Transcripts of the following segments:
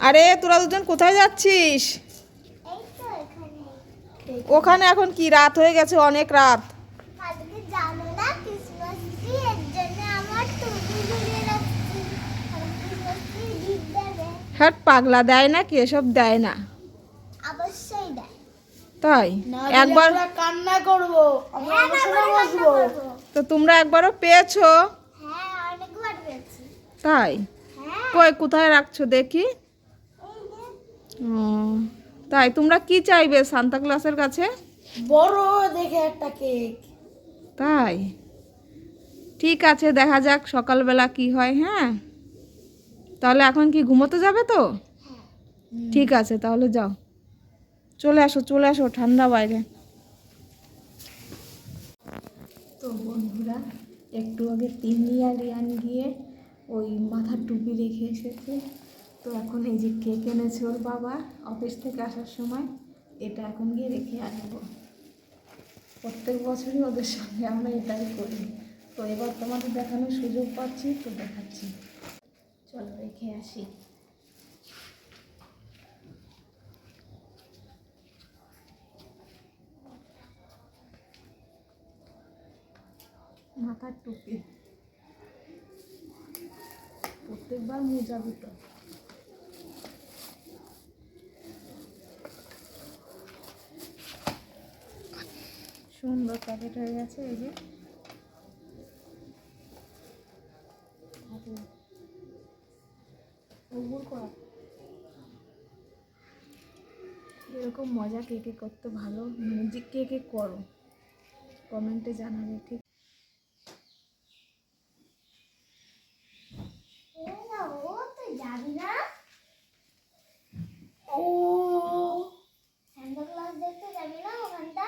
আরে তোরা দুজন কোথায় যাচ্ছিস? ওখানে এখন কি রাত হয়ে গেছে? অনেক রাত। হ্যাট পাগলা দেয় না কি এসব দেয় না। অবশ্যই দেয়। তাই? একবার কান্না করব। আমরা হ্যাঁ করব। তো তোমরা একবারও পেয়েছ? হ্যাঁ অনেকবার পেয়েছি। তাই? হ্যাঁ। কই কোথায় রাখছো দেখি? তাই তোমরা কি চাইবে সান্তা ক্লাসের কাছে? বড় দেখে একটা কেক। তাই? ঠিক আছে দেখা যাক সকালবেলা কি হয় হ্যাঁ? তাহলে এখন কি ঘুমোতে যাবে তো? ঠিক আছে তাহলে যাও। চলে আসো চলে আসো ঠান্ডা বাইরে। তো বন্ধুরা একটু আগে তিন রিয়ান গিয়ে ওই মাথার টুপি রেখে এসেছে। তো এখন এই যে কেক এনেছে ওর বাবা অফিস থেকে আসার সময়, এটা এখন গিয়ে রেখে আসব। প্রত্যেক বছরই ওদের সঙ্গে আমরা এটাই করি। তো এবার তোমাদের দেখানোর সুযোগ পাচ্ছি, তো দেখাচ্ছি। চলো রেখে আসি। মাথার টুপি। প্রত্যেকবার মোজা দুটো সুন্দর প্যাকেট হয়ে গেছে, এই যে। এরকম মজা কে কে করতে ভালো কে কে করো কমেন্টে জানাবে, ঠিক এই না, ও তুই যাবি না ও সান্তা ক্লাস দেখতে যাবি না ওখানটা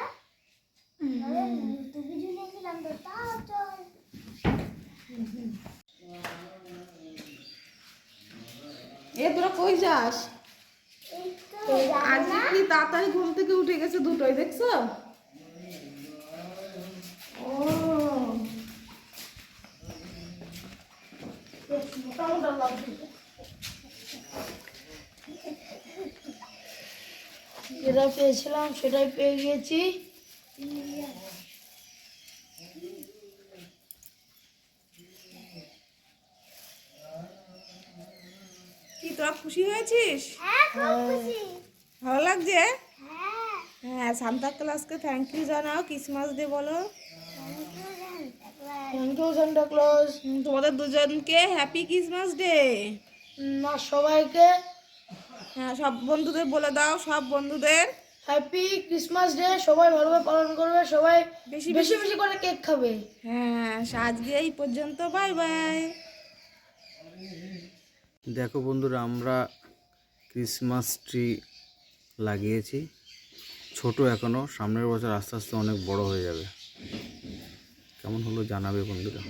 আরে, টুপি ঝুলিয়েছিলাম তো তাও চল এ তোরা কই যাস? আজকে কি তাড়াতাড়ি ঘুম থেকে উঠে গেছে দুটোই, দেখছ? ও। যেটা পেয়েছিলাম সেটাই পেয়ে গেছি কি তোরা খুশি হয়েছিস? হ্যাঁ খুশি। ভালো লাগছে? হ্যাঁ। হ্যাঁ সান্তা ক্লাসকে থ্যাংক ইউ জানাও ক্রিসমাস ডে বলো। থ্যাংক ইউ সান্টা ক্লজ হুম, তোমাদের দুজনকে হ্যাপি ক্রিসমাস ডে না সবাইকে। হ্যাঁ সব বন্ধুদের বলে দাও সব বন্ধুদের। হ্যাপি ক্রিসমাস ডে সবাই ভালোভাবে পালন করবে সবাই বেশি বেশি বেশি করে কেক খাবে। হ্যাঁ আজকে এই পর্যন্ত বাই বাই দেখো বন্ধুরা, আমরা ক্রিসমাস ট্রি লাগিয়েছি। ছোট এখনও সামনের বছর আস্তে আস্তে অনেক বড় হয়ে যাবে। কেমন হলো জানাবে বন্ধুরা।